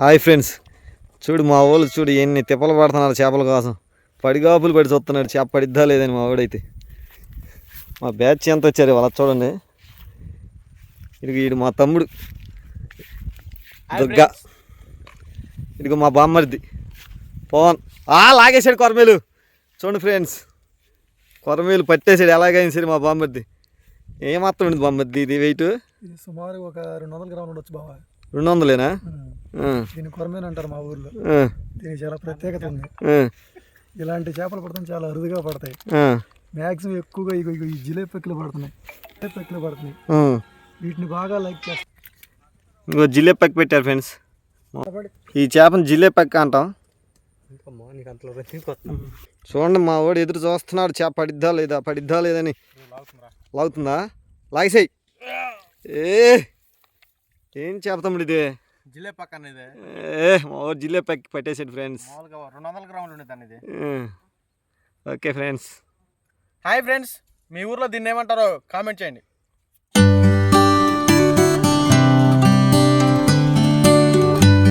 Hi friends. చూడు మా వాళ్ళు చూడు ఎన్ని తిప్పలు పడుతున్నారు చేపల కోసం. పడిగాపులు పడి చూస్తున్నాడు. చేప పడిద్దా లేదని మా వాడైతే. మా బ్యాచ్ ఎంత వచ్చారు వాళ్ళ చూడండి. ఇదిగో ఈడు మా తమ్ముడు. దుర్గా. ఇదిగో మా బామ్మరిది. పవన్. ఆ లాగేశాడు కొరమేలు. చూడండి ఫ్రెండ్స్. కొరమేలు పట్టేసాడు ఎలాగైనా సరే మా బామ్మరిది. ఏమాత్రం ఉంది బామ్మరిది? ఇది వెయిట్ ఇది సుమారు ఒక రెండు వందల గ్రాములు ఉండొచ్చు బాబా రెండు వందలేనా ఆ, దీన్ని కొరమేన అంటారు మా ఊర్లో. దీనికి చాలా ప్రత్యేకత ఉంది. ఇలాంటి చేపలు పడతాం చాలా అరుదుగా పడతాయి. ఆ, మ్యాక్సిమం ఎక్కువగా ఇగో ఇగో ఈ జిలేపెక్కులు పడుతున్నాయి. జిలేపెక్కులు పడుతున్నాయి. ఆ. వీటిని బాగా లైక్ చేస్తాం. ఇంకో జిలేపక్క పెట్టారు ఫ్రెండ్స్. ఈ చేపను జిలేపక్క అంటాం. చూడండి మా వాడు ఎదురు చూస్తున్నాడు చేప పడిద్దా లేదా పడిద్దా లేదని. లాగుతుందా? లాగేసాయి. ఏ. ఏం చేప తమ్ముడు ఇది? జిలే పక్కన ఇది. ఏ మా వాడు జిలేపక్కి పట్టేసాడు ఫ్రెండ్స్. మామూలుగా రెండు వందల గ్రాములు ఉండేది ఇది. Okay friends. హాయ్ ఫ్రెండ్స్ మీ ఊర్లో దీన్ని ఏమంటారో కామెంట్ చేయండి.